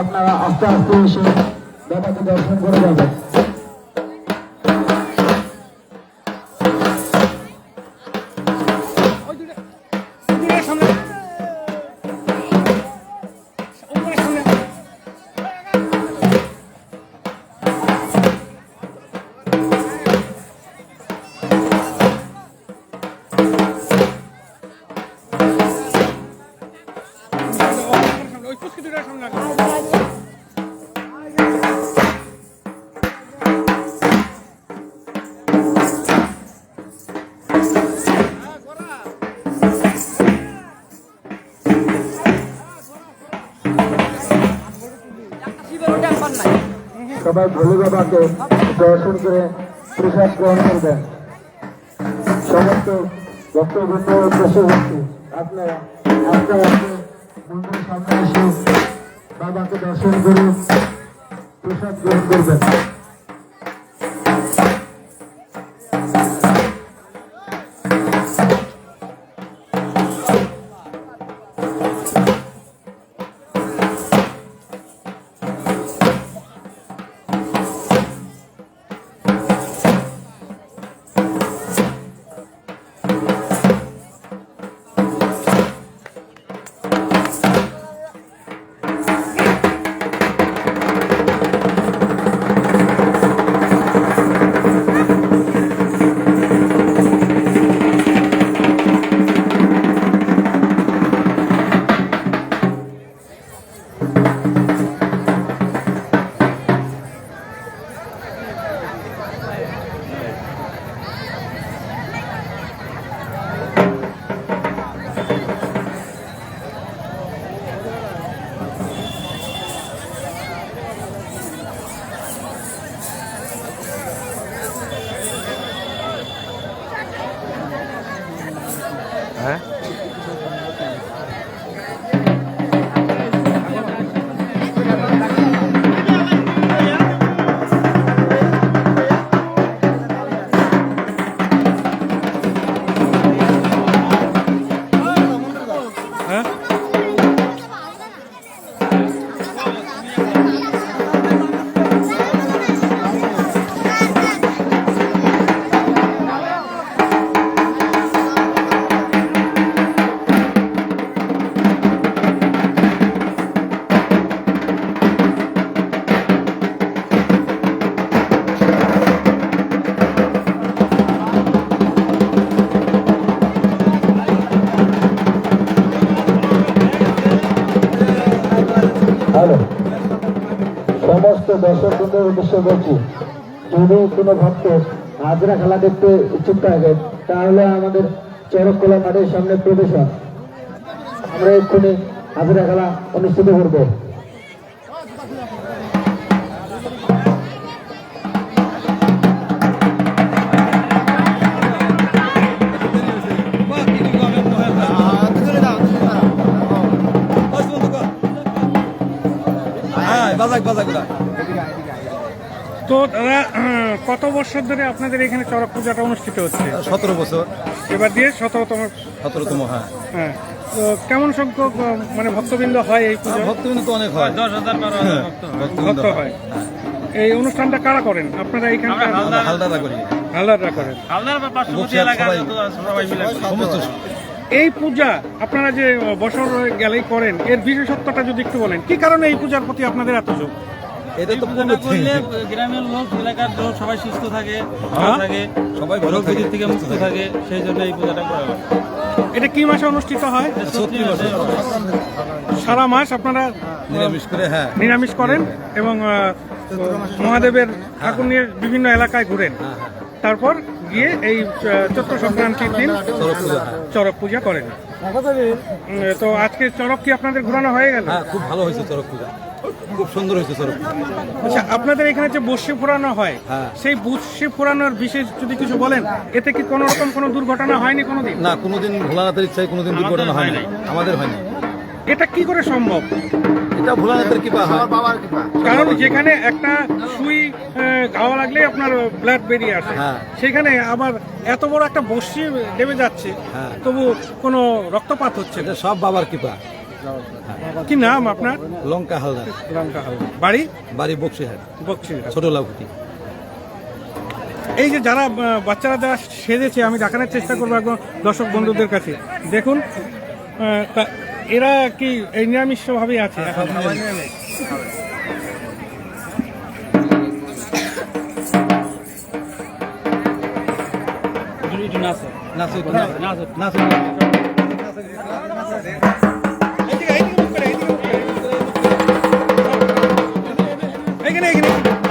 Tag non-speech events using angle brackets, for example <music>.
আপনারা আস্তে আস্তে এসে ব্যাপারটি দর্শন করে যাবেন। যাবে সবাই ভোলে বাবাকে দর্শন করে প্রসাদ গ্রহণ করবেন। সমস্ত ভক্তবৃন্দ উদ্দেশ্য হচ্ছে আপনারা আস্তে আস্তে মন্দিরের সামনে এসে বাবাকে দর্শন করে প্রসাদ গ্রহণ হ্যালো সমস্ত দর্শক বৃন্দের উদ্দেশ্য বলছি যদি কোনো ভক্ত আজরা খেলা দেখতে ইচ্ছুক থাকে, তাহলে আমাদের চরককলা মাঠের সামনে প্রবেশ আমরা এক্ষুনি আজরা খেলা অনুষ্ঠিত করব। তো দাদা <clears throat> কত বছর ধরে আপনাদের এখানে চড়ক পূজাটা অনুষ্ঠিত হচ্ছে? সতেরো বছর। এবার দিয়ে শততম সতেরোতম হ্যাঁ। হ্যাঁ। তো কেমন সংখ্যক মানে ভক্তবৃন্দ হয় এই পুজো ভক্তবৃন্দ তো অনেক হয়। দশ হাজার বারো হ্যাঁ, ভক্ত হয়। এই অনুষ্ঠানটা কারা করেন? আপনারা এখানকার আমরা হালদারা করি। হালদাররা করেন। বক্সিয়ার সবাই সমস্ত এই পূজা আপনারা যে বছর গেলেই করেন এর বিশেষত্বটা যদি একটু বলেন কি কারণে এই পূজার প্রতি আপনাদের এত যোগ এটা তো পূজাটা করলে গ্রামের লোক এলাকার লোক সবাই সুস্থ থাকে ভালো হ্যাঁ? থাকে সবাই রোগ থাকে। ব্যাধির থেকে মুক্ত থাকে। সেই জন্য এই পূজাটা করা হয়। এটা কি মাসে অনুষ্ঠিত হয়? সারা মাস আপনারা নিরামিষ করে হ্যাঁ। নিরামিষ করেন এবং মহাদেবের ঠাকুর নিয়ে বিভিন্ন এলাকায় ঘুরেন। তারপর গিয়ে এই চৈত্র সংক্রান্তির দিন চড়ক পূজা। করেন। তো আজকে চড়ক কি আপনাদের ঘোরানো হয়ে গেল? হ্যাঁ খুব ভালো হয়েছে চড়ক পূজা। খুব সুন্দর হয়েছে চড়ক আচ্ছা আপনাদের এখানে যে বর্ষি ফোরানো হয় হ্যাঁ। সেই বর্ষি ফোরানোর বিশেষ যদি কিছু বলেন এতে কি কোনো রকম কোনো দুর্ঘটনা হয়নি কোনোদিন? না কোনোদিন ভোলানাথের ইচ্ছায় কোনোদিন দুর্ঘটনা হয়নি। আমাদের হয়নি। এটা কি করে সম্ভব? এটা ভোলানাথের কৃপা হয়। কারণ যেখানে একটা সুই খাওয়া লাগলে আপনার ব্লাড বেরিয়ে আসে। হ্যাঁ। সেখানে আবার এত বড় একটা বসি নেমে যাচ্ছে হ্যাঁ। তবু কোনো রক্তপাত হচ্ছে না। এটা সব বাবার কৃপা। কি নাম আপনার? লঙ্কা হালদার। লঙ্কা হালদার। বাড়ি? বাড়ি বক্সিহাট বক্সিরহাট। ছোট লাউকুটি এই যে যারা বাচ্চারা যারা সেজেছে আমি দেখানোর চেষ্টা করব একদম দর্শক বন্ধুদের কাছে। দেখুন তা এরা কি এই নিরামিষভাবেই আছে? এখন? একটু- একটু